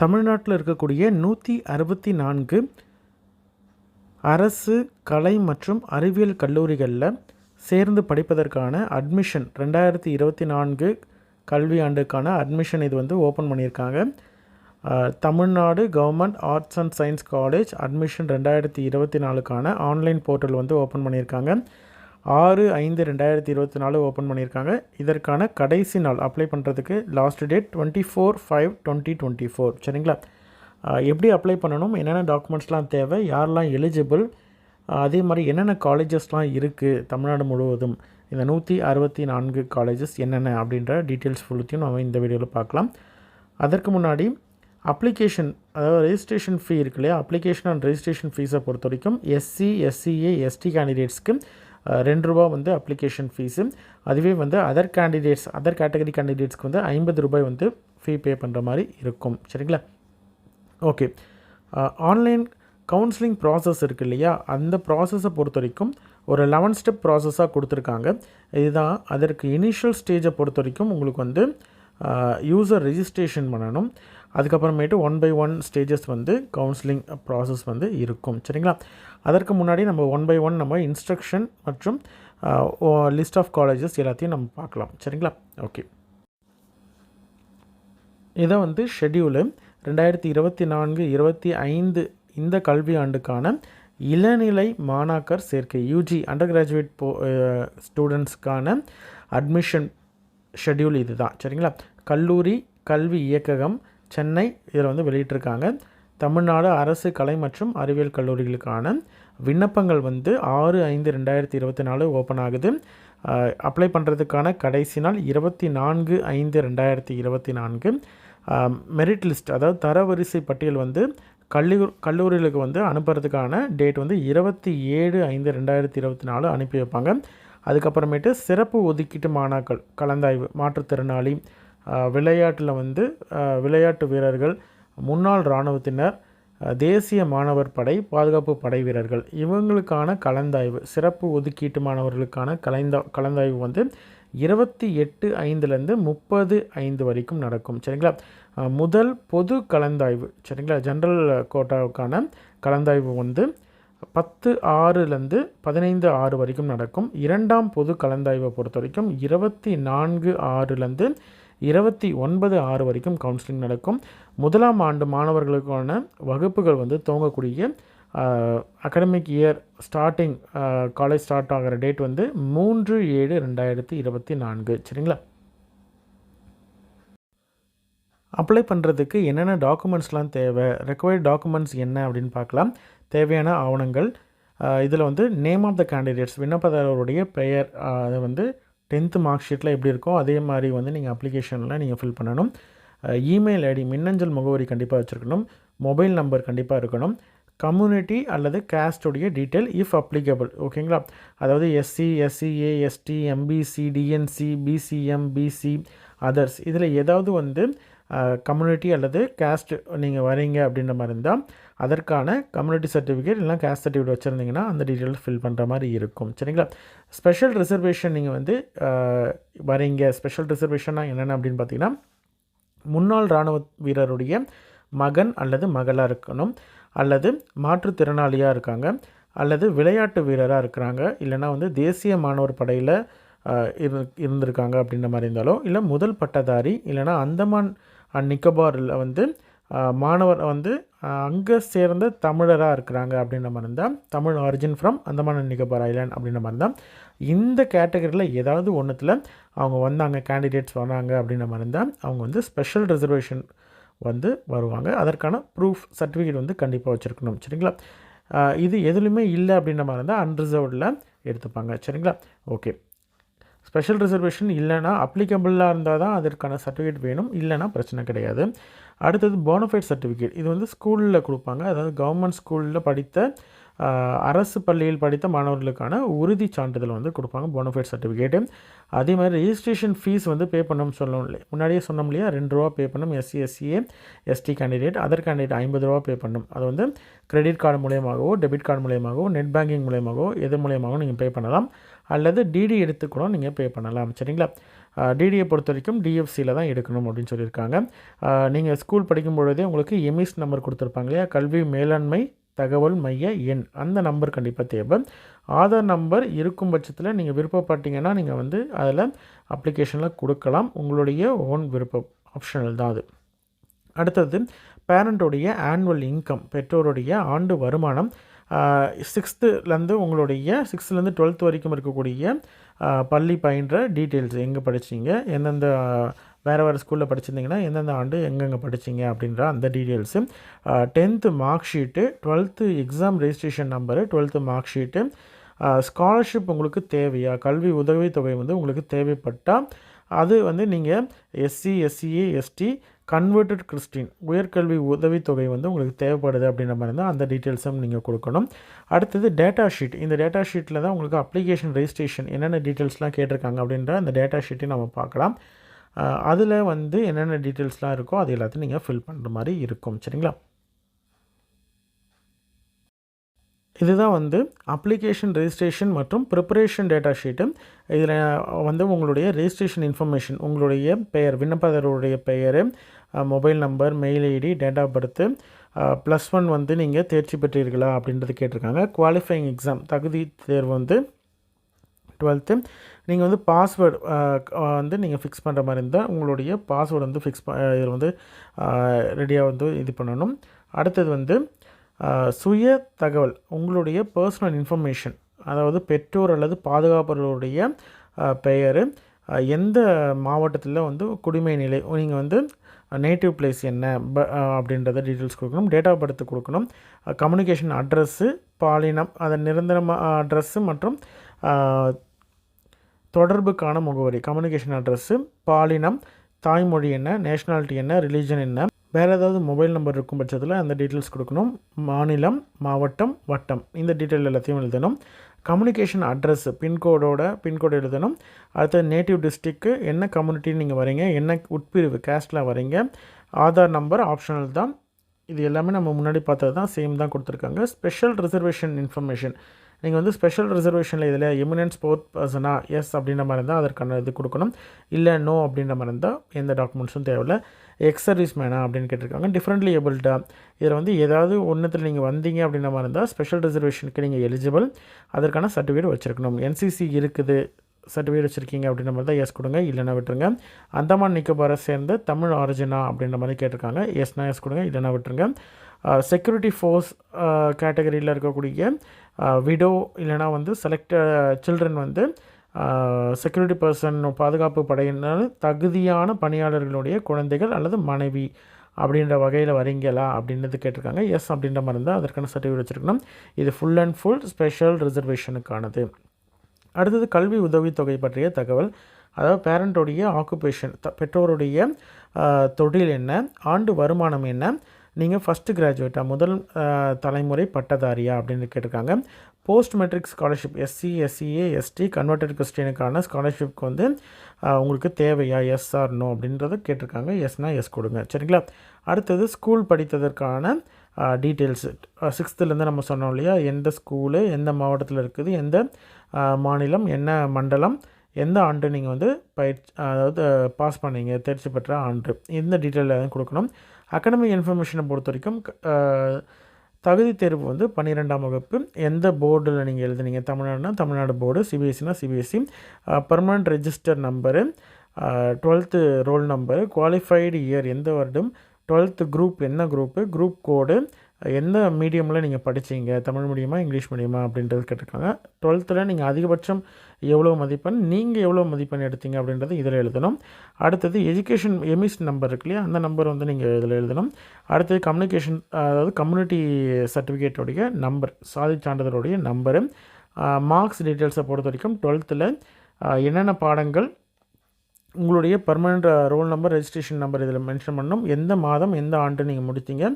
தமிழ்நாட்டில் இருக்கக்கூடிய நூற்றி அறுபத்தி நான்கு அரசு கலை மற்றும் அறிவியல் கல்லூரிகளில் சேர்ந்து படிப்பதற்கான அட்மிஷன் ரெண்டாயிரத்தி இருபத்தி நான்கு கல்வியாண்டுக்கான அட்மிஷன் இது வந்து ஓப்பன் பண்ணியிருக்காங்க. Tamil Nadu government arts and science college admission ரெண்டாயிரத்தி இருபத்தி நாலுக்கான ஆன்லைன் போர்ட்டல் வந்து ஓப்பன் பண்ணியிருக்காங்க. ஆறு ஐந்து ரெண்டாயிரத்தி இருபத்தி நாலு ஓப்பன் பண்ணியிருக்காங்க. இதற்கான கடைசி நாள் அப்ளை பண்ணுறதுக்கு last date twenty four five twenty twenty four சரிங்களா எப்படி அப்ளை பண்ணணும்? என்னென்ன டாக்குமெண்ட்ஸ்லாம் தேவை? யாரெல்லாம் எலிஜிபிள் அதே மாதிரி என்னென்ன காலேஜஸ்லாம் இருக்குது தமிழ்நாடு முழுவதும்? இந்த நூற்றி அறுபத்தி நான்கு காலேஜஸ் என்னென்ன அப்படின்ற டீட்டெயில்ஸ் ஃபுல்லுத்தையும் நம்ம இந்த வீடியோவில் பார்க்கலாம். அதற்கு முன்னாடி அப்ளிகேஷன் அதாவது ரெஜிஸ்ட்ரேஷன் ஃபீ இருக்கு இல்லையா? அப்ளிகேஷன் அண்ட் ரெஜிஸ்ட்ரேஷன் ஃபீஸை பொறுத்த வரைக்கும் எஸ்சி எஸ்சிஏ எஸ்டி கேண்டிடேட்ஸ்க்கு ரெண்டு ரூபா வந்து அப்ளிகேஷன் ஃபீஸு அதுவே வந்து அதர் கேண்டிடேட்ஸ் அதர் கேட்டகரி கேண்டிடேட்ஸ்க்கு வந்து ஐம்பது ரூபாய் வந்து ஃபீ பே பண்ணுற மாதிரி இருக்கும். சரிங்களா? ஓகே ஆன்லைன் கவுன்சிலிங் ப்ராசஸ் இருக்கு இல்லையா? அந்த ப்ராசஸை பொறுத்த வரைக்கும் ஒரு லெவன் ஸ்டெப் ப்ராசஸாக கொடுத்துருக்காங்க. இதுதான் அதற்கு இனிஷியல் ஸ்டேஜை பொறுத்த வரைக்கும் உங்களுக்கு வந்து யூசர் ரெஜிஸ்ட்ரேஷன் பண்ணணும். அதுக்கப்புறமேட்டு ஒன் பை ஒன் ஸ்டேஜஸ் வந்து கவுன்சிலிங் ப்ராசஸ் வந்து இருக்கும். சரிங்களா? அதற்கு முன்னாடி நம்ம ஒன் பை ஒன் நம்ம இன்ஸ்ட்ரக்ஷன் மற்றும் லிஸ்ட் ஆஃப் காலேஜஸ் எல்லாத்தையும் நம்ம பார்க்கலாம். சரிங்களா? ஓகே இதை வந்து ஷெட்யூலு ரெண்டாயிரத்தி இருபத்தி நான்கு இருபத்தி ஐந்து இந்த கல்வி ஆண்டுக்கான இளநிலை மாணாக்கர் சேர்க்கை யூஜி அண்டர் கிராஜுவேட் போ ஸ்டூடெண்ட்ஸ்க்கான அட்மிஷன் ஷெட்யூல் இது தான் சரிங்களா? கல்லூரி கல்வி இயக்ககம் சென்னை இதில் வந்து வெளியிட்டிருக்காங்க. தமிழ்நாடு அரசு கலை மற்றும் அறிவியல் கல்லூரிகளுக்கான விண்ணப்பங்கள் வந்து ஆறு ஐந்து ரெண்டாயிரத்தி இருபத்தி நாலு ஓப்பன் ஆகுது. அப்ளை பண்ணுறதுக்கான கடைசி நாள் இருபத்தி நான்கு ஐந்து ரெண்டாயிரத்தி இருபத்தி நான்கு. மெரிட் லிஸ்ட் அதாவது தரவரிசை பட்டியல் வந்து கல்லூ கல்லூரிகளுக்கு வந்து அனுப்புறதுக்கான டேட் வந்து இருபத்தி ஏழு ஐந்து ரெண்டாயிரத்தி இருபத்தி நாலு அனுப்பி வைப்பாங்க. அதுக்கப்புறமேட்டு சிறப்பு ஒதுக்கீட்டு மாணாக்கள் கலந்தாய்வு மாற்றுத்திறனாளி விளையாட்டில் வந்து விளையாட்டு வீரர்கள் முன்னாள் இராணுவத்தினர் தேசிய மாணவர் படை பாதுகாப்பு படை வீரர்கள். இவங்களுக்கான கலந்தாய்வு சிறப்பு ஒதுக்கீட்டு மாணவர்களுக்கான கலந்தா கலந்தாய்வு வந்து இருபத்தி எட்டு ஐந்துலேருந்து முப்பது ஐந்து வரைக்கும் நடக்கும். சரிங்களா? முதல் பொது கலந்தாய்வு சரிங்களா? ஜென்ரல் கோட்டாவுக்கான கலந்தாய்வு வந்து பத்து ஆறுலேருந்து பதினைந்து ஆறு வரைக்கும் நடக்கும். இரண்டாம் பொது கலந்தாய்வை பொறுத்த வரைக்கும் இருபத்தி நான்கு ஆறுலேருந்து இருபத்தி ஒன்பது ஆறு வரைக்கும் கவுன்சிலிங் நடக்கும். முதலாம் ஆண்டு மாணவர்களுக்கான வகுப்புகள் வந்து துவங்கக்கூடிய academic year starting college start ஆகிற டேட் வந்து மூன்று ஏழு ரெண்டாயிரத்தி இருபத்தி நான்கு. சரிங்களா? அப்ளை பண்ணுறதுக்கு என்னென்ன டாக்குமெண்ட்ஸ்லாம் தேவை? ரெக்வயர்ட் டாக்குமெண்ட்ஸ் என்ன அப்படின்னு பார்க்கலாம். தேவையான ஆவணங்கள் இதில் வந்து நேம் ஆஃப் த கேண்டிடேட்ஸ் விண்ணப்பதாரருடைய பெயர் அதை அது வந்து டென்த்து மார்க் ஷீட்டில் எப்படி இருக்கோ அதே மாதிரி வந்து நீங்கள் அப்ளிகேஷனில் நீங்கள் ஃபில் பண்ணணும். இமெயில் ஐடி மின்னஞ்சல் முகவரி கண்டிப்பாக வச்சுருக்கணும். மொபைல் நம்பர் கண்டிப்பாக இருக்கணும். கம்யூனிட்டி அல்லது கேஸ்டுடைய டீட்டெயில் இஃப் அப்ளிகபிள் ஓகேங்களா அதாவது SC SCA ST MBC DNC BCM BC others இதில் ஏதாவது வந்து கம்யூனிட்டி அல்லது கேஸ்ட் நீங்கள் வரீங்க அப்படின்ற மாதிரி இருந்தால் அதற்கான கம்யூனிட்டி சர்டிஃபிகேட் இல்லைனா கேஸ்ட் சர்டிஃபிகேட் வச்சுருந்தீங்கன்னா அந்த டீட்டெயில்ஸ் ஃபில் பண்ணுற மாதிரி இருக்கும். சரிங்களா? ஸ்பெஷல் ரிசர்வேஷன் நீங்கள் வந்து வரீங்க. ஸ்பெஷல் ரிசர்வேஷன்னா என்னென்ன அப்படின்னு பார்த்தீங்கன்னா முன்னாள் இராணுவ வீரருடைய மகன் அல்லது மகளாக இருக்கணும். அல்லது மாற்றுத்திறனாளியாக இருக்காங்க. அல்லது விளையாட்டு வீரராக இருக்கிறாங்க. இல்லைன்னா வந்து தேசிய மாணவர் படையில் இரு இருந்திருக்காங்க அப்படின்ற மாதிரி இருந்தாலோ இல்லை முதல் பட்டதாரி இல்லைன்னா அந்தமான் அண்ட் நிக்கோபாரில் வந்து மாணவர் வந்து அங்கே சேர்ந்த தமிழராக இருக்கிறாங்க அப்படின்ற மாதிரி இருந்தால் Tamil origin from Andaman and island அப்படின்ற மாதிரி இருந்தால் இந்த கேட்டகரியில் ஏதாவது ஒன்றுத்தில் அவங்க வந்தாங்க கேண்டிடேட்ஸ் வராங்க அப்படின்ற மாதிரி இருந்தால் அவங்க வந்து ஸ்பெஷல் ரிசர்வேஷன் வந்து வருவாங்க. அதற்கான ப்ரூஃப் சர்டிஃபிகேட் வந்து கண்டிப்பாக வச்சுருக்கணும். சரிங்களா? இது எதுலையுமே இல்லை அப்படின்ற மாதிரி இருந்தால் அன்ரிசர்வ்டில் எடுத்துப்பாங்க. சரிங்களா? ஓகே ஸ்பெஷல் ரிசர்வேஷன் இல்லைனா அப்ளிகபிளாக இருந்தால் தான் அதற்கான சர்டிஃபிகேட் வேணும். இல்லைன்னா பிரச்சனை கிடையாது. அடுத்தது போனஃபைட் சர்டிஃபிகேட் இது வந்து ஸ்கூலில் கொடுப்பாங்க. அதாவது கவர்மெண்ட் ஸ்கூலில் படித்த அரசு பள்ளியில் படித்த மாணவர்களுக்கான உறுதி சான்றிதழ் வந்து கொடுப்பாங்க போனஃபைட் சர்டிஃபிகேட்டு அதே மாதிரி ரெஜிஸ்ட்ரேஷன் ஃபீஸ் வந்து பே பண்ணணும்னு சொல்லணும் இல்லை முன்னாடியே சொன்னோம் இல்லையா? ரெண்டு ரூபா பே பண்ணணும். SC SCA ST candidate other candidate ஐம்பது ரூபா பே பண்ணணும். அது வந்து கிரெடிட் கார்டு மூலியமாகவோ டெபிட் கார்டு மூலியமாகவோ நெட் பேங்கிங் மூலியமாகவோ எது மூலியமாகவோ நீங்கள் பே பண்ணலாம். அல்லது டிடி எடுத்து கூட நீங்கள் பே பண்ணலாம் சரிங்களா? டிடியை பொறுத்த வரைக்கும் டிஎஃப்சியில் தான் எடுக்கணும் அப்படின்னு சொல்லியிருக்காங்க. நீங்கள் ஸ்கூல் படிக்கும் பொழுதே உங்களுக்கு எமிஸ் நம்பர் கொடுத்துருப்பாங்க இல்லையா? கல்வி மேலாண்மை தகவல் மைய எண் அந்த நம்பர் கண்டிப்பாக தேவை. ஆதார் நம்பர் இருக்கும் பட்சத்தில் நீங்கள் விருப்பப்பட்டீங்கன்னா நீங்கள் வந்து அதில் அப்ளிகேஷனில் கொடுக்கலாம். உங்களுடைய ஓன் விருப்பம் ஆப்ஷனல் தான் அது. அடுத்தது பேரண்ட்டுடைய ஆனுவல் இன்கம் பெற்றோருடைய ஆண்டு வருமானம் சிக்ஸ்த்துலேருந்து உங்களுடைய சிக்ஸ்த்துலேருந்து டுவெல்த் வரைக்கும் இருக்கக்கூடிய பள்ளி பயின்ற டீட்டெயில்ஸ் எங்கே படிச்சிங்க? எந்தெந்த வேறு வேறு ஸ்கூலில் படிச்சிருந்தீங்கன்னா எந்தெந்த ஆண்டு எங்கெங்கே படிச்சிங்க அப்படின்ற அந்த details. Tenth mark sheet twelfth exam registration number twelfth mark sheet. Scholarship உங்களுக்கு தேவையா? கல்வி உதவித்தொகை வந்து உங்களுக்கு தேவைப்பட்டால் அது வந்து நீங்கள் SC SCA ST converted Christian உயர்கல்வி உதவித்தொகை வந்து உங்களுக்கு தேவைப்படுது அப்படின்ற மாதிரி இருந்தால் அந்த டீட்டெயில்ஸும் நீங்கள் கொடுக்கணும். அடுத்தது டேட்டா ஷீட் இந்த டேட்டா ஷீட்டில் தான் உங்களுக்கு அப்ளிகேஷன் ரெஜிஸ்ட்ரேஷன் என்னென்ன டீட்டெயில்ஸ்லாம் கேட்டிருக்காங்க அப்படின்ற அந்த டேட்டா ஷீட்டையும் நம்ம பார்க்கலாம். அதில் வந்து என்னென்ன டீட்டெயில்ஸ்லாம் இருக்கோ அது எல்லாத்தையும் நீங்கள் ஃபில் பண்ணுற மாதிரி இருக்கும். சரிங்களா? இதுதான் வந்து அப்ளிகேஷன் ரெஜிஸ்ட்ரேஷன் மற்றும் ப்ரிப்பரேஷன் டேட்டா ஷீட்டு இதில் வந்து உங்களுடைய ரெஜிஸ்ட்ரேஷன் இன்ஃபர்மேஷன் உங்களுடைய பெயர் விண்ணப்பதாரருடைய பெயர் mobile number mail ID date of birth plus one வந்து நீங்கள் தேர்ச்சி பெற்றீர்களா அப்படின்றது கேட்டிருக்காங்க. குவாலிஃபைங் எக்ஸாம் தகுதி தேர்வு வந்து டுவெல்த்து நீங்கள் வந்து பாஸ்வேர்டு வந்து நீங்கள் ஃபிக்ஸ் பண்ணுற மாதிரி இருந்தால் உங்களுடைய பாஸ்வேர்டு வந்து ஃபிக்ஸ் இதில் வந்து ரெடியாக வந்து இது பண்ணணும். அடுத்தது வந்து சுய தகவல் உங்களுடைய பர்சனல் இன்ஃபர்மேஷன் அதாவது பெற்றோர் அல்லது பாதுகாப்பவர்களுடைய பெயர் எந்த மாவட்டத்தில் வந்து குடிமை நிலை நீங்கள் வந்து நேட்டிவ் பிளேஸ் என்ன ப அப்படின்றத டீட்டெயில்ஸ் கொடுக்கணும் டேட் ஆஃப் பர்த் கொடுக்கணும் கம்யூனிகேஷன் அட்ரஸ்ஸு பாலினம் அதன் நிரந்தரமாக அட்ரஸ்ஸு மற்றும் தொடர்புக்கான முகவரி கம்யூனிகேஷன் அட்ரஸ்ஸு பாலினம் தாய்மொழி என்ன நேஷ்னாலிட்டி என்ன ரிலீஜன் என்ன வேறு ஏதாவது மொபைல் நம்பர் இருக்கும் பட்சத்தில் அந்த டீட்டெயில்ஸ் கொடுக்கணும். மாநிலம் மாவட்டம் வட்டம். இந்த டீட்டெயில் எல்லாத்தையும் எழுதணும். கம்யூனிகேஷன் அட்ரஸ் பின்கோடோட பின்கோடு எழுதணும். அடுத்தது நேட்டிவ் டிஸ்ட்ரிக்கு என்ன கம்யூனிட்டின்னு நீங்கள் வரீங்க என்ன உட்பிரிவு கேஸ்டில் வரீங்க ஆதார் நம்பர் ஆப்ஷனல் தான். இது எல்லாமே நம்ம முன்னாடி பார்த்தது தான் சேம் தான் கொடுத்துருக்காங்க. ஸ்பெஷல் ரிசர்வேஷன் இன்ஃபர்மேஷன் நீங்கள் வந்து ஸ்பெஷல் ரிசர்வேஷனில் இதில் எமினன்ட் ஸ்போர்ட் பர்சனா எஸ் அப்படின்ற மாதிரி இருந்தால் அதற்கான இது கொடுக்கணும். இல்லை நோ அப்படின்ற மாதிரி இருந்தால் எந்த டாக்குமெண்ட்ஸும் தேவையில்லை. எக்ஸ் சர்வீஸ் மேனா அப்படின்னு கேட்டிருக்காங்க. டிஃப்ரெண்ட்லி ஏபிள்டா இதில் வந்து ஏதாவது ஒன்றுத்தில் நீங்கள் வந்தீங்க அப்படின்ற மாதிரி இருந்தால் ஸ்பெஷல் ரிசர்வேஷனுக்கு நீங்கள் எலிஜிபிள் அதற்கான சர்டிஃபிகேட் வச்சுருக்கணும். என்சிசி இருக்குது. சர்டிஃபிகேட் வச்சுருக்கீங்க அப்படின்ற மாதிரி தான் எஸ் கொடுங்க. இல்லைனா விட்டுருங்க. அந்தமான் நிக்கோபாரை சேர்ந்த தமிழ் ஆரிஜினா அப்படின்ற மாதிரி கேட்டிருக்காங்க. எஸ்னா எஸ் கொடுங்க. இல்லைனா விட்டுருங்க. செக்யூரிட்டி ஃபோர்ஸ் கேட்டகரியில் இருக்கக்கூடிய விடோ இல்லைனா வந்து செலக்ட் சில்ட்ரன் வந்து செக்யூரிட்டி பர்சன் பாதுகாப்பு படையினர் தகுதியான பணியாளர்களுடைய குழந்தைகள் அல்லது மனைவி அப்படின்ற வகையில் வரீங்களா? அப்படின்றது கேட்டிருக்காங்க. எஸ் அப்படின்ற மாதிரி இருந்தால் அதற்கான சர்டிஃபிகேட் வச்சுருக்கணும். இது ஃபுல் அண்ட் ஃபுல் ஸ்பெஷல் ரிசர்வேஷனுக்கானது அடுத்தது கல்வி உதவித்தொகை பற்றிய தகவல். அதாவது பேரண்ட்டோடைய ஆக்குபேஷன் த பெற்றோருடைய தொழில் என்ன? ஆண்டு வருமானம் என்ன? நீங்கள் ஃபஸ்ட்டு கிராஜுவேட்டாக முதல் தலைமுறை பட்டதாரியா? அப்படின்னு கேட்டிருக்காங்க. Post matric scholarship SC SCA ST converted கிறிஸ்டினுக்கான ஸ்காலர்ஷிப்க்கு வந்து உங்களுக்கு தேவையா? எஸ் ஆர் நோ அப்படின்றத கேட்டிருக்காங்க. எஸ்னா எஸ் கொடுங்க. சரிங்களா? அடுத்தது ஸ்கூல் படித்ததற்கான டீட்டெயில்ஸு சிக்ஸ்த்துலேருந்து நம்ம சொன்னோம் இல்லையா? எந்த ஸ்கூலு எந்த மாவட்டத்தில் இருக்குது? எந்த மாநிலம்? என்ன மண்டலம்? எந்த ஆண்டு நீங்கள் வந்து பயிற்சி அதாவது பாஸ் பண்ணீங்க? தேர்ச்சி பெற்ற ஆண்டு. இந்த டீட்டெயில் கொடுக்கணும். அகடமிக் இன்ஃபர்மேஷனை பொறுத்த வரைக்கும் தகுதி தேர்வு வந்து பன்னிரெண்டாம் வகுப்பு. எந்த போர்டில் நீங்கள் எழுதுனீங்க? தமிழ்நாடுனா Tamil Nadu board சிபிஎஸ்சினா CBSE permanent register number twelfth roll number qualified year எந்த வருடம்? டுவெல்த்து குரூப் என்ன குரூப்பு குரூப் கோடு எந்த மீடியமில் நீங்கள் படித்தீங்க தமிழ் மீடியமாக இங்கிலீஷ் மீடியமா அப்படின்றது கேட்டிருக்காங்க. டுவெல்த்தில் நீங்கள் அதிகபட்சம் எவ்வளோ மதிப்பெண் நீங்கள் எவ்வளோ மதிப்பெண் எடுத்தீங்க அப்படின்றது இதில் எழுதணும். அடுத்தது எஜுகேஷன் எமிஸ் நம்பர் இருக்கு இல்லையா? அந்த நம்பர் வந்து நீங்கள் இதில் எழுதணும். அடுத்தது கம்யூனிகேஷன் அதாவது கம்யூனிட்டி சர்டிஃபிகேட்டோடைய நம்பர் சாதி சான்றிதழுடைய நம்பரு மார்க்ஸ் டீட்டெயில்ஸை பொறுத்த வரைக்கும் டுவெல்த்தில் என்னென்ன பாடங்கள் உங்களுடைய permanent roll number registration number இதில் மென்ஷன் பண்ணணும். எந்த மாதம் எந்த ஆண்டு நீங்கள் முடித்தீங்க?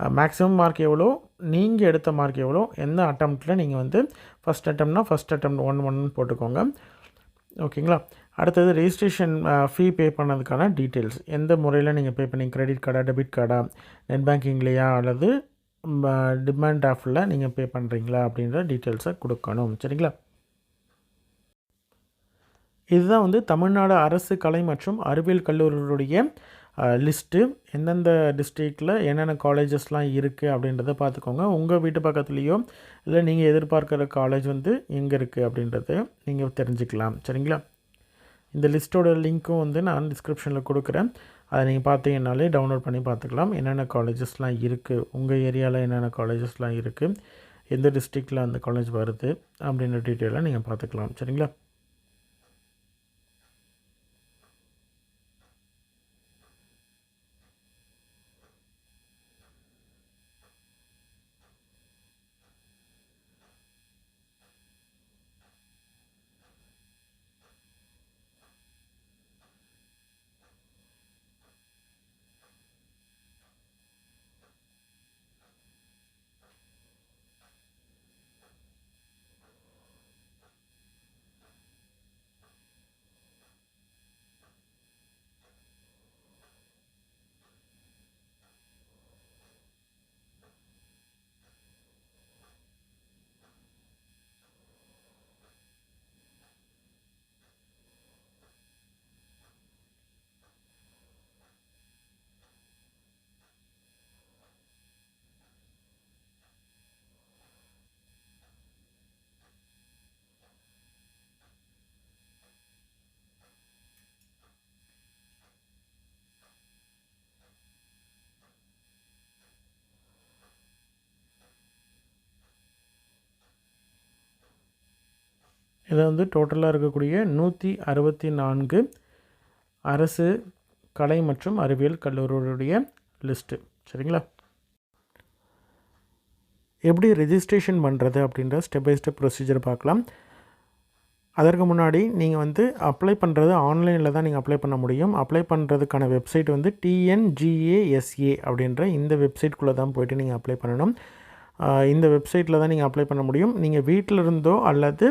மேக்ஸிமம் மார்க் எவ்வளோ? நீங்கள் எடுத்த மார்க் எவ்வளோ? எந்த அட்டம்ப்டில் நீங்கள் வந்து ஃபஸ்ட் அட்டம்னா ஃபஸ்ட் அட்டம் ஒன் ஒன்னு போட்டுக்கோங்க. ஓகேங்களா? அடுத்தது ரெஜிஸ்ட்ரேஷன் ஃபீ பே பண்ணதுக்கான டீட்டெயில்ஸ் எந்த முறையில் நீங்கள் பே பண்ணி கிரெடிட் கார்டா டெபிட் கார்டா நெட் பேங்கிங்லேயா அல்லது டிமாண்ட் ஆஃபில் நீங்கள் பே பண்ணுறீங்களா அப்படின்ற டீட்டெயில்ஸை கொடுக்கணும். சரிங்களா? இதுதான் வந்து தமிழ்நாடு அரசு கலை மற்றும் அறிவியல் கல்லூரிகளுடைய லிஸ்ட்டு எந்தெந்த டிஸ்ட்ரிக்டில் என்னென்ன காலேஜஸ்லாம் இருக்குது அப்படின்றத பார்த்துக்கோங்க. உங்கள் வீட்டு பக்கத்துலேயோ இல்லை நீங்கள் எதிர்பார்க்குற காலேஜ் வந்து எங்கே இருக்குது அப்படின்றத நீங்கள் தெரிஞ்சுக்கலாம். சரிங்களா? இந்த லிஸ்ட்டோட லிங்க்கும் வந்து நான் டிஸ்கிரிப்ஷனில் கொடுக்குறேன். அதை நீங்கள் பார்த்தீங்கன்னாலே டவுன்லோட் பண்ணி பார்த்துக்கலாம். என்னென்ன காலேஜஸ்லாம் இருக்குது உங்கள் ஏரியாவில் என்னென்ன காலேஜஸ்லாம் இருக்குது எந்த டிஸ்ட்ரிக்டில் அந்த காலேஜ் வருது? அப்படின்ற டீட்டெயிலாக நீங்கள் பார்த்துக்கலாம். சரிங்களா? இதை வந்து டோட்டலாக இருக்கக்கூடிய நூற்றி அறுபத்தி நான்கு அரசு கலை மற்றும் அறிவியல் கல்லூரிகளுடைய லிஸ்ட்டு சரிங்களா? எப்படி ரிஜிஸ்ட்ரேஷன் பண்ணுறது அப்படின்ற ஸ்டெப் பை ஸ்டெப் ப்ரொசீஜர் பார்க்கலாம். அதற்கு முன்னாடி நீங்கள் வந்து அப்ளை பண்ணுறது ஆன்லைனில் தான் நீங்கள் அப்ளை பண்ண முடியும். அப்ளை பண்ணுறதுக்கான வெப்சைட் வந்து டிஎன்ஜிஏஎஸ்ஏ அப்படின்ற இந்த வெப்சைட்குள்ளே தான் போய்ட்டு நீங்கள் அப்ளை பண்ணணும். இந்த வெப்சைட்டில் தான் நீங்கள் அப்ளை பண்ண முடியும். நீங்கள் வீட்டில் இருந்தோ அல்லது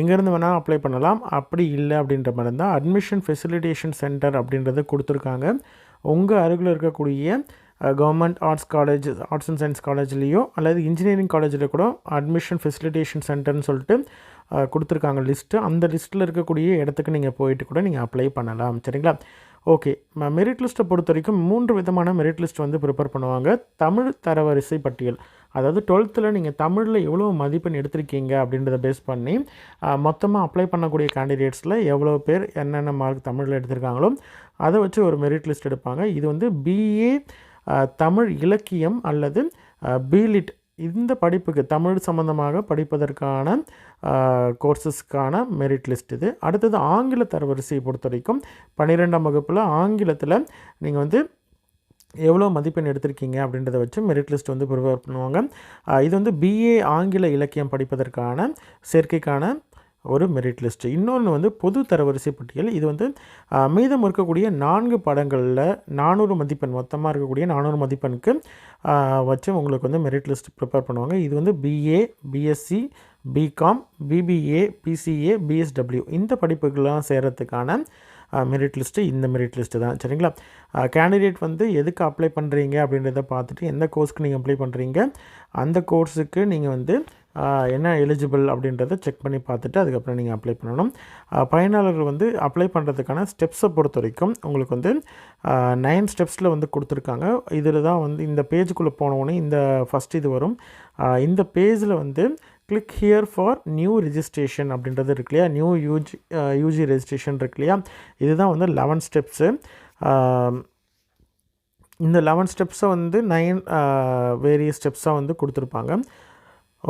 எங்கேருந்து வேணால் அப்ளை பண்ணலாம். அப்படி இல்லை அப்படின்ற மாதிரி தான் அட்மிஷன் ஃபெசிலிட்டேஷன் சென்டர் அப்படின்றத கொடுத்துருக்காங்க. உங்கள் அருகில் இருக்கக்கூடிய government arts college arts and science காலேஜ்லேயோ அல்லது இன்ஜினியரிங் காலேஜில் கூட அட்மிஷன் ஃபெசிலிட்டேஷன் சென்டர்னு சொல்லிட்டு கொடுத்துருக்காங்க லிஸ்ட்டு அந்த லிஸ்ட்டில் இருக்கக்கூடிய இடத்துக்கு நீங்கள் போயிட்டு கூட நீங்கள் அப்ளை பண்ணலாம். சரிங்களா? ஓகே மெரிட் லிஸ்ட்டை பொறுத்த வரைக்கும் மூன்று விதமான மெரிட் லிஸ்ட் வந்து ப்ரிப்பேர் பண்ணுவாங்க. தமிழ் தரவரிசை பட்டியல். அதாவது டுவெல்த்தில் நீங்கள் தமிழில் எவ்வளோ மதிப்பெண் எடுத்திருக்கீங்க அப்படின்றத பேஸ் பண்ணி மொத்தமாக அப்ளை பண்ணக்கூடிய கேண்டிடேட்ஸில் எவ்வளோ பேர் என்னென்ன மார்க் தமிழில் எடுத்திருக்காங்களோ அதை வச்சு ஒரு மெரிட் லிஸ்ட் எடுப்பாங்க. இது வந்து பிஏ தமிழ் இலக்கியம் அல்லது பிலிட் இந்த படிப்புக்கு தமிழ் சம்மந்தமாக படிப்பதற்கான கோர்சஸ்க்கான மெரிட் லிஸ்ட் இது. அடுத்தது ஆங்கில தரவரிசையை பொறுத்த வரைக்கும் பன்னிரெண்டாம் வகுப்பில் ஆங்கிலத்தில் நீங்கள் வந்து எவ்வளோ மதிப்பெண் எடுத்திருக்கீங்க அப்படின்றத வச்சு மெரிட் லிஸ்ட் வந்து ப்ரிப்பேர் பண்ணுவாங்க. இது வந்து பிஏ ஆங்கில இலக்கியம் படிப்பதற்கான சேர்க்கைக்கான ஒரு மெரிட் லிஸ்ட் இன்னொன்று வந்து பொது தரவரிசை பட்டியல். இது வந்து மீதம் இருக்கக்கூடிய நான்கு படங்களில் நானூறு மதிப்பெண் மொத்தமாக இருக்கக்கூடிய நானூறு மதிப்பெண்ணுக்கு வச்சு உங்களுக்கு வந்து மெரிட் லிஸ்ட் ப்ரிப்பேர் பண்ணுவாங்க. இது வந்து BA BSc BCom BBA BCA BSW இந்த படிப்புகள்லாம் சேர்கிறதுக்கான மெரிட் லிஸ்ட்டு இந்த மெரிட் லிஸ்ட்டு தான். சரிங்களா? கேண்டிடேட் வந்து எதுக்கு அப்ளை பண்ணுறீங்க அப்படின்றத பார்த்துட்டு எந்த கோர்ஸ்க்கு நீங்கள் அப்ளை பண்ணுறீங்க அந்த கோர்ஸுக்கு நீங்கள் வந்து என்ன எலிஜிபிள் அப்படின்றத செக் பண்ணி பார்த்துட்டு அதுக்கப்புறம் நீங்கள் அப்ளை பண்ணணும். பயனாளர்கள் வந்து அப்ளை பண்ணுறதுக்கான ஸ்டெப்ஸை பொறுத்த வரைக்கும் உங்களுக்கு வந்து நைன் ஸ்டெப்ஸில் வந்து கொடுத்துருக்காங்க. இதில் தான் வந்து இந்த பேஜுக்குள்ளே போனவுடனே இந்த ஃபஸ்ட் இது வரும். இந்த பேஜில் வந்து click here for new registration அப்படின்றது இருக்கு இல்லையா? நியூ யூஜி யூஜி ரெஜிஸ்ட்ரேஷன் இருக்கு இல்லையா? இதுதான் வந்து லெவன் ஸ்டெப்ஸு இந்த லெவன் ஸ்டெப்ஸை வந்து நைன் வேரியஸ் ஸ்டெப்ஸாக வந்து கொடுத்துருப்பாங்க.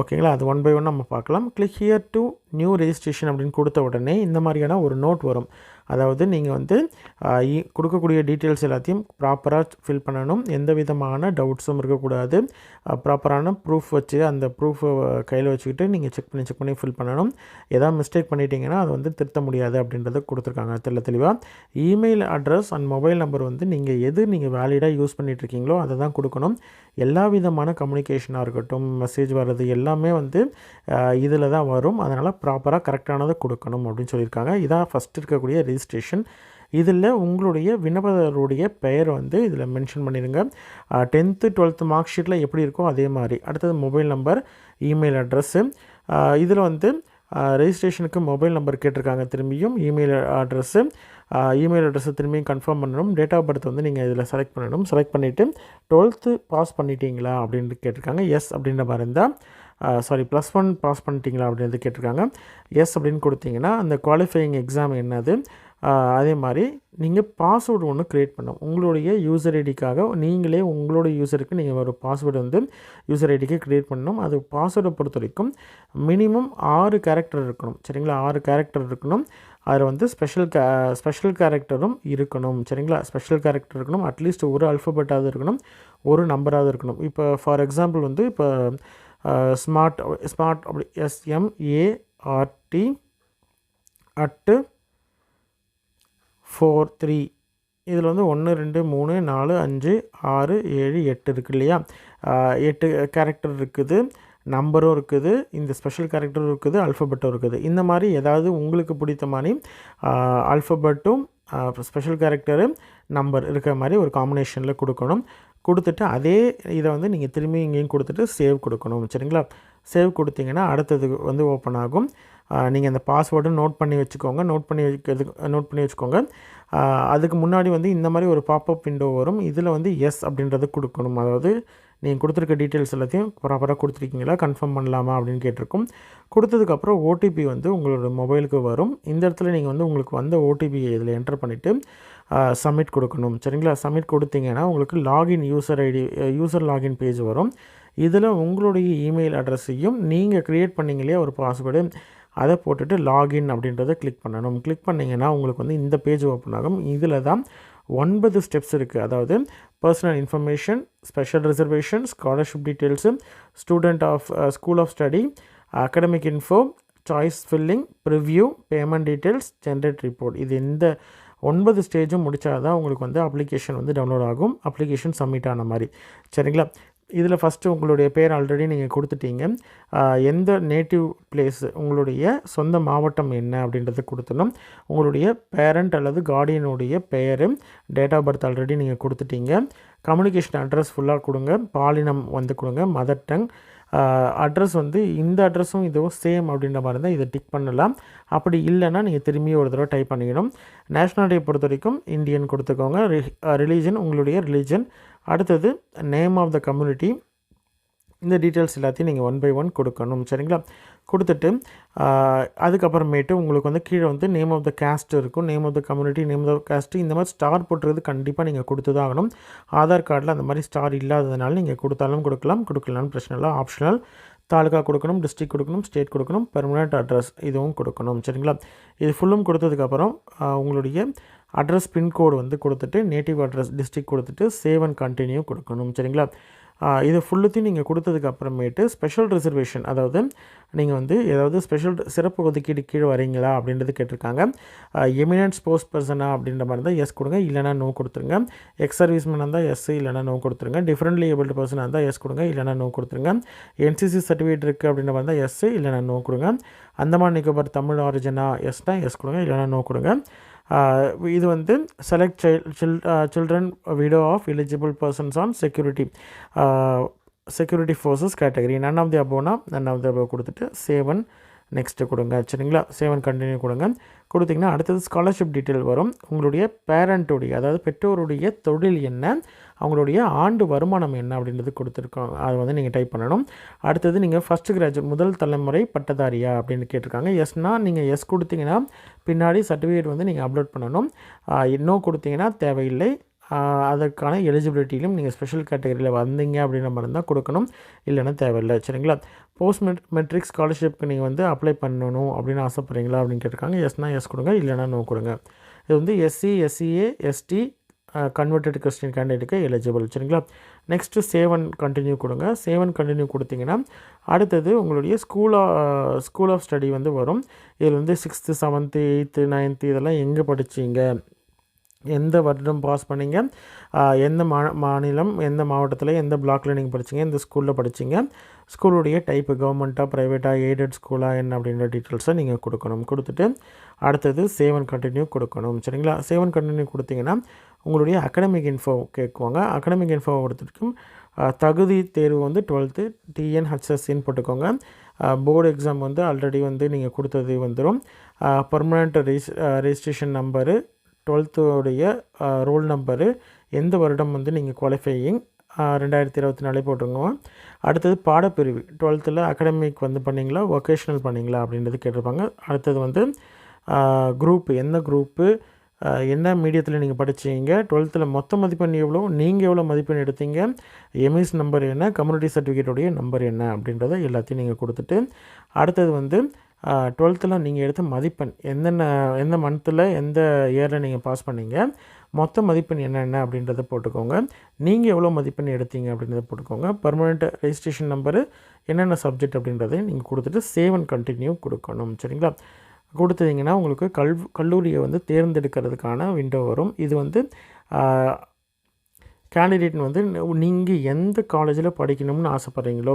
ஓகேங்களா அது ஒன் பை ஒன் நம்ம பார்க்கலாம். Click here to new registration அப்படின்னு கொடுத்த உடனே இந்த மாதிரியான ஒரு நோட் வரும். அதாவது நீங்கள் வந்து கொடுக்கக்கூடிய டீட்டெயில்ஸ் எல்லாத்தையும் ப்ராப்பராக ஃபில் பண்ணணும். எந்த விதமான டவுட்ஸும் இருக்கக்கூடாது. ப்ராப்பரான ப்ரூஃப் வச்சு அந்த ப்ரூஃபை கையில் வச்சுக்கிட்டு நீங்கள் செக் பண்ணி செக் பண்ணி ஃபில் பண்ணணும். எதாவது மிஸ்டேக் பண்ணிட்டீங்கன்னா அதை வந்து திருத்த முடியாது அப்படின்றத கொடுத்துருக்காங்க. தெல்ல தெளிவாக email address and mobile number வந்து நீங்கள் எது நீங்கள் வேலிடாக யூஸ் பண்ணிகிட்ருக்கீங்களோ அதை தான் கொடுக்கணும். எல்லா விதமான கம்யூனிகேஷனாக இருக்கட்டும் மெசேஜ் வர்றது எல்லாமே வந்து இதில் தான் வரும். அதனால் ப்ராப்பராக கரெக்டானதை கொடுக்கணும் அப்படின்னு சொல்லியிருக்காங்க. இதான் ஃபஸ்ட் இருக்கக்கூடிய ரெஜிஸ்ட்ரேஷன் இதில் உங்களுடைய விண்ணப்பதாரருடைய பெயர் வந்து இதில் மென்ஷன் பண்ணிடுங்க டென்த்து டுவெல்த்து மார்க் ஷீட்டில் எப்படி இருக்கோ அதே மாதிரி. அடுத்தது மொபைல் நம்பர் இமெயில் அட்ரஸ்ஸு இதில் வந்து ரெஜிஸ்ட்ரேஷனுக்கு மொபைல் நம்பர் கேட்டிருக்காங்க திரும்பியும். இமெயில் அட்ரஸ்ஸு இமெயில் அட்ரஸை திரும்பியும் கன்ஃபார்ம் பண்ணணும். டேட் ஆஃப் பர்த் வந்து நீங்கள் இதில் செலக்ட் பண்ணணும். செலக்ட் பண்ணிவிட்டு டுவெல்த்து பாஸ் பண்ணிட்டீங்களா அப்படின்னு கேட்டிருக்காங்க. எஸ் அப்படின்ற மாதிரி இருந்தால் சாரி ப்ளஸ் ஒன் பாஸ் பண்ணிட்டீங்களா அப்படின்னு கேட்டிருக்காங்க. எஸ் அப்படின்னு கொடுத்தீங்கன்னா அந்த குவாலிஃபையிங் எக்ஸாம் என்னது? அதே மாதிரி நீங்கள் பாஸ்வேர்டு ஒன்று க்ரியேட் பண்ணணும். உங்களுடைய யூசர் ஐடிக்காக நீங்களே உங்களோட யூசருக்கு நீங்கள் ஒரு பாஸ்வேர்டு வந்து யூசர் ஐடிக்கு க்ரியேட் பண்ணணும். அது பாஸ்வேர்டை பொறுத்த வரைக்கும் மினிமம் ஆறு கேரக்டர் இருக்கணும். சரிங்களா? ஆறு கேரக்டர் இருக்கணும். அதில் வந்து ஸ்பெஷல் கே ஸ்பெஷல் கேரக்டரும் இருக்கணும். சரிங்களா? ஸ்பெஷல் கேரக்டர் இருக்கணும். அட்லீஸ்ட் ஒரு அல்ஃபபெட்டாவது இருக்கணும். ஒரு நம்பராவது இருக்கணும். இப்போ ஃபார் எக்ஸாம்பிள் வந்து இப்போ ஸ்மார்ட் ஸ்மார்ட் அப்படி S M A R T at four three இதில் வந்து ஒன்று ரெண்டு மூணு நாலு அஞ்சு ஆறு ஏழு எட்டு இருக்குது இல்லையா? எட்டு கேரக்டர் இருக்குது. நம்பரும் இருக்குது. இந்த ஸ்பெஷல் கேரக்டரும் இருக்குது. அல்ஃபபெட்டும் இருக்குது. இந்த மாதிரி ஏதாவது உங்களுக்கு பிடித்த மாதிரி அல்ஃபபெட்டும் ஸ்பெஷல் கேரக்டரு நம்பர் இருக்கிற மாதிரி ஒரு காம்பினேஷனில் கொடுக்கணும். கொடுத்துட்டு அதே இதை வந்து நீங்கள் திரும்பி இங்கேயும் கொடுத்துட்டு சேவ் கொடுக்கணும் சரிங்களா? சேவ் கொடுத்தீங்கன்னா அடுத்தது வந்து ஓப்பன் ஆகும். நீங்கள் அந்த பாஸ்வேர்டு நோட் பண்ணி வச்சுக்கோங்க. நோட் பண்ணி வைக்கிறது நோட் பண்ணி வச்சுக்கோங்க. அதுக்கு முன்னாடி வந்து இந்த மாதிரி ஒரு பாப்அப் விண்டோ வரும். இதில் வந்து எஸ் அப்படின்றது கொடுக்கணும். அதாவது நீங்கள் கொடுத்துருக்க டீட்டெயில்ஸ் எல்லாத்தையும் ப்ராப்பராக கொடுத்துருக்கீங்களா? கன்ஃபார்ம் பண்ணலாமா அப்படின்னு கேட்டிருக்கும். கொடுத்ததுக்கப்புறம் ஓடிபி வந்து உங்களோட மொபைலுக்கு வரும். இந்த இடத்துல நீங்கள் வந்து உங்களுக்கு வந்த ஓடிபி இதில் என்டர் பண்ணிவிட்டு சப்மிட் கொடுக்கணும். சரிங்களா? சப்மிட் கொடுத்தீங்கன்னா உங்களுக்கு login user ID user login page வரும். இதில் உங்களுடைய இமெயில் அட்ரஸையும் நீங்கள் க்ரியேட் பண்ணிங்களே ஒரு பாஸ்வேர்டு அதை போட்டுட்டு லாகின் அப்படின்றத கிளிக் பண்ணணும். கிளிக் பண்ணிங்கன்னா உங்களுக்கு வந்து இந்த பேஜ் ஓப்பன் ஆகும். இதில் தான் ஒன்பது ஸ்டெப்ஸ் இருக்குது அதாவது personal information special reservation scholarship details student of school of study academic info choice filling preview payment details generate report இது இந்த ஒன்பது ஸ்டேஜும் முடித்தா தான் உங்களுக்கு வந்து அப்ளிகேஷன் வந்து டவுன்லோட் ஆகும். அப்ளிகேஷன் சப்மிட் ஆன மாதிரி. சரிங்களா? இதில் ஃபஸ்ட்டு உங்களுடைய பேர் ஆல்ரெடி நீங்கள் கொடுத்துட்டீங்க. எந்த நேட்டிவ் பிளேஸ் உங்களுடைய சொந்த மாவட்டம் என்ன அப்படின்றத கொடுத்தணும் உங்களுடைய பேரண்ட் அல்லது கார்டியனுடைய பெயர் டேட் ஆஃப் பர்த் ஆல்ரெடி நீங்கள் கொடுத்துட்டீங்க. கம்யூனிகேஷன் அட்ரஸ் ஃபுல்லாக கொடுங்க. பாலினம் வந்து கொடுங்க. மதர் டங் அட்ரஸ் வந்து இந்த அட்ரஸும் இதுவும் சேம் அப்படின்ற மாதிரி இருந்தால் இதை டிக் பண்ணலாம். அப்படி இல்லைன்னா நீங்கள் திரும்பி ஒரு தடவை டைப் பண்ணிக்கணும். நேஷ்னாலிட்டியை பொறுத்த வரைக்கும் இந்தியன் கொடுத்துக்கோங்க. ரிலீஜன் uh, உங்களுடைய ரிலீஜன் அடுத்தது நேம் ஆஃப் த கம்யூனிட்டி இந்த டீட்டெயில்ஸ் எல்லாத்தையும் நீங்கள் ஒன் பை ஒன் கொடுக்கணும். சரிங்களா? கொடுத்துட்டு அதுக்கப்புறமேட்டு உங்களுக்கு வந்து கீழே வந்து நேம் ஆஃப் த கேஸ்ட் இருக்கும். Name of the community name of the caste இந்த மாதிரி ஸ்டார் போட்டுறது கண்டிப்பாக நீங்கள் கொடுத்து தான் ஆகணும் ஆதார் கார்டில் அந்த மாதிரி ஸ்டார் இல்லாததுனால நீங்கள் கொடுத்தாலும் கொடுக்கலாம். கொடுக்கலாம்னு பிரச்சனை இல்லை. ஆப்ஷனல் தாலுக்கா கொடுக்கணும் டிஸ்ட்ரிக்ட் கொடுக்கணும் ஸ்டேட் கொடுக்கணும் பெர்மனெண்ட் அட்ரஸ் இதுவும் கொடுக்கணும். சரிங்களா? இது ஃபுல்லும் கொடுத்ததுக்கப்புறம் உங்களுடைய அட்ரஸ் பின்கோடு வந்து கொடுத்துட்டு நேட்டிவ் அட்ரஸ் டிஸ்ட்ரிக்ட் கொடுத்துட்டு சேவ் அண்ட் கண்டினியூ கொடுக்கணும். சரிங்களா? இது ஃபுல்லுத்தையும் நீங்கள் கொடுத்ததுக்கு அப்புறமேட்டு ஸ்பெஷல் ரிசர்வேஷன் அதாவது நீங்கள் வந்து ஏதாவது ஸ்பெஷல் சிறப்பு ஒதுக்கீடு கீழே வரீங்களா அப்படின்றது கேட்டிருக்காங்க. எமினன்ட் ஸ்போர்ட்ஸ் பர்சனா அப்படின்ற மாதிரி இருந்தால் எஸ் கொடுங்க இல்லைனா நோ கொடுத்துருங்க. எக்ஸ் சர்வீஸ்மேன் இருந்தால் எஸ் இல்லைனா நோ கொடுத்துருங்க. டிஃப்ரெண்ட்லி ஏபிள்டு பர்சனாக இருந்தால் எஸ் கொடுங்க இல்லைனா நோ கொடுத்துருங்க. என்சிசி சர்டிஃபிகேட் இருக்குது அப்படின்ற மாதிரி இருந்தால் எஸ் இல்லைனா நோ கொடுங்க. அந்தமான் நிக்கோபார் தமிழ் ஆரிஜினா எஸ்னா எஸ் கொடுங்க இல்லைனா நோ கொடுங்க. இது வந்து select child chil children widow of eligible persons on security security forces category none of the அபோனா none of the above கொடுத்துட்டு சேவன் நெக்ஸ்ட்டு கொடுங்க. சரிங்களா? சேவன் கண்டினியூ கொடுங்க. கொடுத்தீங்கன்னா அடுத்தது ஸ்காலர்ஷிப் டீட்டெயில் வரும். உங்களுடைய பேரண்ட்டுடைய அதாவது பெற்றோருடைய தொழில் என்ன? அவங்களுடைய ஆண்டு வருமானம் என்ன அப்படின்றது கொடுத்துருக்கோம் அதை வந்து நீங்கள் டைப் பண்ணணும். அடுத்தது நீங்கள் ஃபஸ்ட் கிராஜுவேட் முதல் தலைமுறை பட்டதாரியா அப்படின்னு கேட்டிருக்காங்க. எஸ்னால் நீங்கள் எஸ் கொடுத்தீங்கன்னா பின்னாடி சர்டிஃபிகேட் வந்து நீங்கள் அப்லோட் பண்ணணும். நோ கொடுத்தீங்கன்னா தேவையில்லை. அதற்கான எலிஜிபிலிட்டியிலும் நீங்கள் ஸ்பெஷல் கேட்டகரியில் வந்தீங்க அப்படின்ற மாதிரி இருந்தால் கொடுக்கணும். இல்லைன்னா தேவையில்லை சரிங்களா? போஸ்ட் மெட் மெட்ரிக் ஸ்காலர்ஷிப்க்கு நீங்கள் வந்து அப்ளை பண்ணணும் அப்படின்னு ஆசைப்பட்றீங்களா அப்படின்னு கேட்டிருக்காங்க. எஸ்னா எஸ் கொடுங்க. இல்லைனா நோ கொடுங்க. இது வந்து SC SCA ST converted Christian கேண்டிடேட்டுக்கு eligible சரிங்களா? நெக்ஸ்ட்டு சேவன் கண்டினியூ கொடுங்க. சேவன் கண்டினியூ கொடுத்தீங்கன்னா அடுத்தது உங்களுடைய ஸ்கூல் ஸ்கூல் ஆஃப் ஸ்டடி வந்து வரும். இதில் வந்து சிக்ஸ்த்து செவன்த்து எயித்து நைன்த்து இதெல்லாம் எங்கே படித்தீங்க எந்த வருடம் பாஸ் பண்ணீங்க? எந்த மா மாநிலம் எந்த மாவட்டத்தில் எந்த பிளாக்ல நீங்கள் படிச்சீங்க? எந்த ஸ்கூலில் படிச்சீங்க? ஸ்கூலுடைய டைப்பு கவர்மெண்ட்டாக ப்ரைவேட்டாக எய்டட் ஸ்கூலாக என்ன அப்படின்ற டீட்டெயில்ஸை நீங்கள் கொடுக்கணும். கொடுத்துட்டு அடுத்தது சேவன் கண்டினியூ கொடுக்கணும். சரிங்களா? சேவன் கண்டினியூ கொடுத்தீங்கன்னா உங்களுடைய அகடமிக் இன்ஃபோ கேட்குவாங்க. அகடமிக் இன்ஃபோ பொறுத்தவரைக்கும் தகுதி தேர்வு வந்து டுவெல்த்து டிஎன்ஹெச்எஸ்சின்னு போட்டுக்கோங்க. போர்டு எக்ஸாம் வந்து ஆல்ரெடி வந்து நீங்கள் கொடுத்தது வந்துடும் பர்மனண்ட் ரெஜிஸ் ரெஜிஸ்ட்ரேஷன் நம்பரு டுவெல்த்துடைய ரோல் நம்பரு எந்த வருடம் வந்து நீங்கள் குவாலிஃபையிங் ரெண்டாயிரத்தி இருபத்தி நாலே போட்டிருக்கோம் அடுத்தது பாடப்பிரிவு டுவெல்த்தில் அகடமிக் வந்து பண்ணிங்களா ஒகேஷ்னல் பண்ணிங்களா அப்படின்றது கேட்டிருப்பாங்க. அடுத்தது வந்து குரூப்பு எந்த குரூப்பு என்ன மீடியத்தில் நீங்கள் படிச்சீங்க? டுவெல்த்தில் மொத்த மதிப்பெண் எவ்வளோ நீங்கள் எவ்வளோ மதிப்பெண் எடுத்தீங்க? எம்எஸ் நம்பர் என்ன? கம்யூனிட்டி சர்டிஃபிகேட்டுடைய நம்பர் என்ன? அப்படின்றத எல்லாத்தையும் நீங்கள் கொடுத்துட்டு அடுத்தது வந்து டுவெல்த்தில் நீங்கள் எடுத்த மதிப்பெண் எந்தென்ன எந்த மந்த்தில் எந்த இயரில் நீங்கள் பாஸ் பண்ணீங்க? மொத்த மதிப்பெண் என்னென்ன அப்படின்றத போட்டுக்கோங்க. நீங்கள் எவ்வளோ மதிப்பெண் எடுத்தீங்க? அப்படின்றத போட்டுக்கோங்க. பர்மனெண்ட் ரெஜிஸ்ட்ரேஷன் நம்பரு என்னென்ன சப்ஜெக்ட் அப்படின்றதையும் நீங்கள் கொடுத்துட்டு சேவ் அண்ட் கண்டினியூ கொடுக்கணும். சரிங்களா? கொடுத்தீங்கன்னா உங்களுக்கு கல் கல்லூரியை வந்து தேர்ந்தெடுக்கிறதுக்கான விண்டோ வரும். இது வந்து கேண்டிடேட் வந்து நீங்கள் எந்த காலேஜில் படிக்கணும்னு ஆசைப்பட்றீங்களோ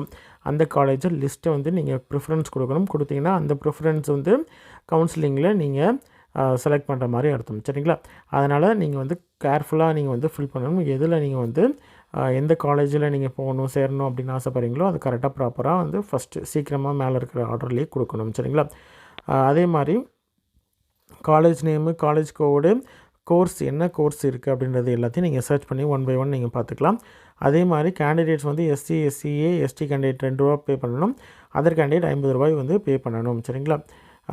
அந்த காலேஜில் லிஸ்ட்டை வந்து நீங்கள் ப்ரிஃபரன்ஸ் கொடுக்கணும். கொடுத்தீங்கன்னா அந்த ப்ரிஃபரன்ஸ் வந்து கவுன்சிலிங்கில் நீங்கள் செலக்ட் பண்ணுற மாதிரி அர்த்தம். சரிங்களா? அதனால் நீங்கள் வந்து கேர்ஃபுல்லாக நீங்கள் வந்து ஃபில் பண்ணணும். எதில் நீங்கள் வந்து எந்த காலேஜில் நீங்கள் போகணும் சேரணும் அப்படின்னு ஆசைப்பட்றீங்களோ அது கரெக்டாக ப்ராப்பராக வந்து ஃபஸ்ட்டு சீக்கிரமாக மேலே இருக்கிற ஆர்டர்லேயே கொடுக்கணும். சரிங்களா? அதே மாதிரி college name college code course என்ன கோர்ஸ் இருக்குது அப்படின்றது எல்லாத்தையும் நீங்கள் சர்ச் பண்ணி ஒன் பை ஒன் நீங்கள் பார்த்துக்கலாம். அதே மாதிரி கேண்டிடேட்ஸ் வந்து எஸ்சி எஸ்சிஏ எஸ்டி கேண்டிடேட் ரெண்டு ரூபா பே பண்ணணும். அதர் கேண்டிடேட் ஐம்பது ரூபாய் வந்து பே பண்ணணும். சரிங்களா?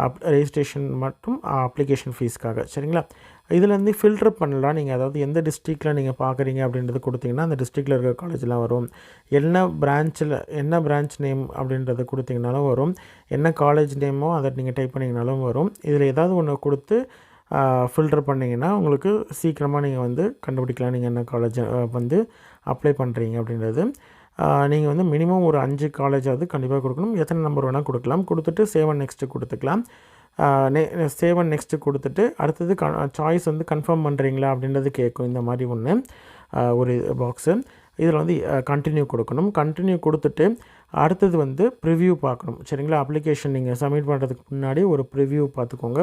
அப் ரெஜிஸ்ட்ரேஷன் மட்டும் அப்ளிகேஷன் ஃபீஸ்க்காக சரிங்களா? இதுலேருந்து ஃபில்டர் பண்ணலாம் நீங்கள் அதாவது எந்த டிஸ்ட்ரிக்டில் நீங்கள் பார்க்குறீங்க அப்படின்றது கொடுத்தீங்கன்னா அந்த டிஸ்ட்ரிக்டில் இருக்க காலேஜ்லாம் வரும். என்ன பிரான்ச்சில் என்ன பிரான்ச் நேம் அப்படின்றத கொடுத்தீங்கனாலும் வரும். என்ன காலேஜ் நேமோ அதை நீங்கள் டைப் பண்ணிங்கனாலும் வரும். இதில் ஏதாவது ஒன்று கொடுத்து ஃபில்டர் பண்ணிங்கன்னா உங்களுக்கு சீக்கிரமாக நீங்கள் வந்து கண்டுபிடிக்கலாம். நீங்கள் என்ன காலேஜ் வந்து அப்ளை பண்ணுறீங்க அப்படின்றது. நீங்கள் வந்து மினிமம் ஒரு அஞ்சு காலேஜாவது கண்டிப்பாக கொடுக்கணும். எத்தனை நம்பர் வேணால் கொடுக்கலாம். கொடுத்துட்டு சேவன் நெக்ஸ்ட்டு கொடுத்துக்கலாம். நெ சேவன் நெக்ஸ்ட்டு கொடுத்துட்டு அடுத்தது க சாய்ஸ் வந்து கன்ஃபார்ம் பண்ணுறீங்களா அப்படின்றது கேட்கும் இந்த மாதிரி ஒன்று ஒரு பாக்ஸு இதில் வந்து கண்டினியூ கொடுக்கணும். கண்டினியூ கொடுத்துட்டு அடுத்தது வந்து ப்ரிவ்யூ பார்க்கணும். சரிங்களா? அப்ளிகேஷன் நீங்கள் சப்மிட் பண்ணுறதுக்கு முன்னாடி ஒரு ப்ரிவ்யூ பார்த்துக்கோங்க.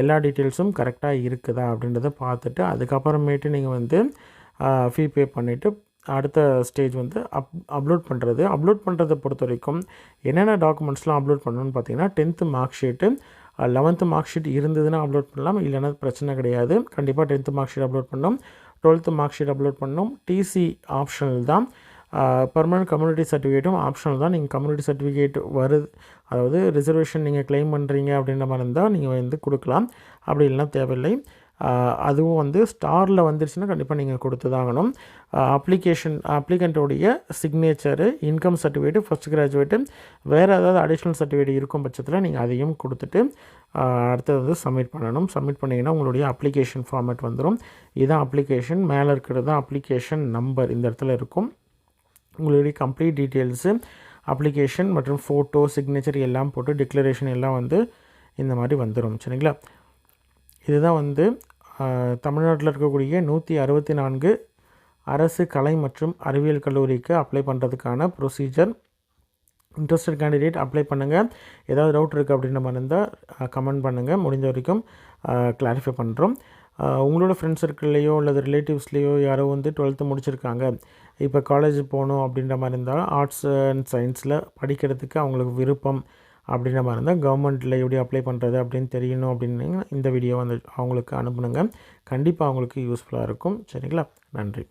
எல்லா டீட்டெயில்ஸும் கரெக்டாக இருக்குதா அப்படின்றத பார்த்துட்டு அதுக்கப்புறமேட்டு நீங்கள் வந்து ஃபீ பே பண்ணிவிட்டு அடுத்த ஸ்டேஜ் வந்து அப் அப்லோட் பண்ணுறது அப்லோட் பண்ணுறதை பொறுத்த வரைக்கும் என்னென்ன டாக்குமெண்ட்ஸ்லாம் அப்லோட் பண்ணணும்னு பார்த்தீங்கன்னா tenth mark sheet eleventh mark sheet இருந்ததுன்னா அப்லோட் பண்ணலாம். இல்லைன்னா பிரச்சனை கிடையாது. கண்டிப்பாக டென்த்து மார்க் ஷீட் அப்லோட் பண்ணணும் டுவெல்த்து மார்க் ஷீட் அப்லோட் பண்ணணும் டிசி ஆப்ஷனல் தான். பர்மனன்ட் கம்யூனிட்டி சர்டிஃபிகேட்டும் ஆப்ஷனல் தான். நீங்கள் கம்யூனிட்டி சர்டிஃபிகேட் வருது அதாவது ரிசர்வேஷன் நீங்கள் கிளைம் பண்ணுறீங்க அப்படின்ற மாதிரி இருந்தால் நீங்கள் வந்து கொடுக்கலாம். அப்படி இல்லைனா தேவையில்லை. அதுவும் வந்து ஸ்டாரில் வந்துருச்சுன்னா கண்டிப்பாக நீங்கள் கொடுத்து தாங்கணும் application அப்ளிகண்ட்டோடைய signature income certificate first graduate வேறு ஏதாவது அடிஷ்னல் சர்டிஃபிகேட் இருக்கும் பட்சத்தில் நீங்கள் அதையும் கொடுத்துட்டு அடுத்தது வந்து சப்மிட் பண்ணணும். சப்மிட் பண்ணிங்கன்னா உங்களுடைய அப்ளிகேஷன் ஃபார்மேட் வந்துடும் இதுதான் அப்ளிகேஷன் மேலே இருக்கிறது தான் அப்ளிகேஷன் நம்பர் இந்த இடத்துல இருக்கும். உங்களுடைய கம்ப்ளீட் டீட்டெயில்ஸு அப்ளிகேஷன் மற்றும் ஃபோட்டோ சிக்னேச்சர் எல்லாம் போட்டு டிக்ளரேஷன் எல்லாம் வந்து இந்த மாதிரி வந்துடும் சரிங்களா? இதுதான் வந்து தமிழ்நாட்டில் இருக்கக்கூடிய நூற்றி அறுபத்தி நான்கு அரசு கலை மற்றும் அறிவியல் கல்லூரிக்கு அப்ளை பண்ணுறதுக்கான ப்ரொசீஜர் இன்ட்ரெஸ்டட் கேண்டிடேட் அப்ளை பண்ணுங்கள் ஏதாவது டவுட் இருக்குது அப்படின்ற மாதிரி இருந்தால் கமெண்ட் பண்ணுங்கள் முடிஞ்ச வரைக்கும் கிளாரிஃபை பண்ணுறோம் உங்களோட ஃப்ரெண்ட்ஸ் சர்க்கிள்லேயோ அல்லது ரிலேட்டிவ்ஸ்லேயோ யாரோ வந்து டுவெல்த்து முடிச்சிருக்காங்க. இப்போ காலேஜ் போகணும் அப்படின்ற மாதிரி இருந்தால் ஆர்ட்ஸ் அண்ட் சயின்ஸில் படிக்கிறதுக்கு அவங்களுக்கு விருப்பம் அப்படின்ற மாதிரி இருந்தால் கவர்மெண்ட்டில் எப்படி அப்ளை பண்ணுறது அப்படின்னு தெரியணும் அப்படின்னு இந்த வீடியோ வந்து அவங்களுக்கு அனுப்புனுங்க. கண்டிப்பாக அவங்களுக்கு யூஸ்ஃபுல்லாக இருக்கும். சரிங்களா? நன்றி.